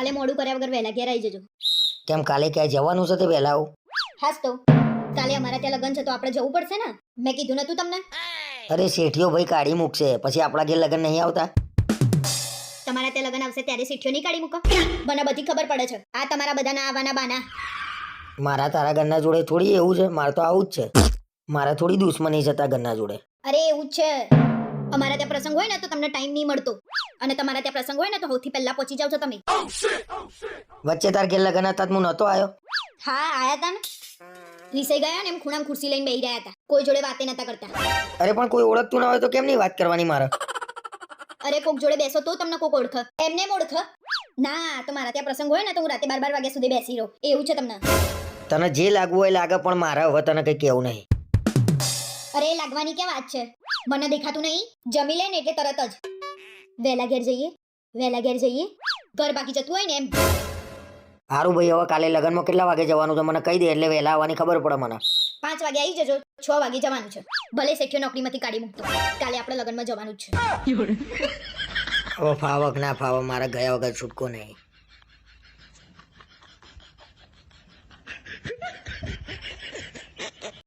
કાલે મોડું કર્યા વગર વહેલા ઘેર આવી જજો. કેમ કાલે ક્યાંય જવાનું છે તે વહેલા આવું? હાસ તો. કાલે અમારા ત્યાં લગ્ન છે તો આપણે જવું પડશે ને? મેં કીધું નતું તમને? અરે શેઠિયો ભાઈ કાઢી મૂકશે. પછી આપણા ઘેર લગ્ન નહીં આવતા? તમારા ત્યાં લગ્ન આવશે ત્યારે સીઠીઓ નહીં કાઢી મૂકો. મને બધી ખબર પડે છે. આ તમારા બધાના આવવાના બાના. મારા તારા ઘરના જોડે થોડી એવું છે. મારે તો આવું જ છે. મારા થોડી દુશ્મની છે તારા ઘરના જોડે. અરે એવું જ છે. અમારા ત્યાં પ્રસંગ હોય ને તો તમને ટાઈમ નહીં મળતો. અને તમારા ત્યાં પ્રસંગ હોય ને તો સૌથી પહેલા પહોંચી જાવ તમે. વચ્ચે તાર ઘેર લગ્ન હતા તો હું નહોતો આવ્યો હા આયા હતા ને. રીસાઈ ગયા ને એમ ખૂણામાં ખુરશી લઈને બેહી રહ્યા હતા. કોઈ જોડે વાતે નતા કરતા. અરે પણ કોઈ ઓળખતું ના હોય તો કેમ નહીં વાત કરવાની મારે? અરે કોક જોડે બેસો તો તમને કોક ઓળખ. એમને એમ ઓળખ? ના તો મારા ત્યાં પ્રસંગ હોય ને તો હું રાતે બાર બાર વાગ્યા સુધી બેસી રહું. એવું છે તમને? તને જે લાગવું હોય લાગે પણ મારા હવે તને કઈ કેવું નહીં. અરે લાગવાની ક્યાં વાત છે? મને દેખાતું નહીં. જમી લે ને એટલે તરત જ. વહેલા ઘેર જઈએ વહેલા ઘેર જઈએ. ઘર બાકી જતું હોય ને એમ. સારું ભાઈ હવે કાલે લગ્નમાં કેટલા વાગે જવાનું છે? મને કહી દે એટલે વહેલા આવવાની ખબર પડે મને. પાંચ વાગે આવી જજો છ વાગે જવાનું છે. ભલે શેઠિયો નોકરીમાંથી કાઢી મૂકતો કાલે આપણે લગ્નમાં જવાનું જ છે. હવે ફાવક ના ફાવક મારા ગયા વગર છૂટકો નહીં.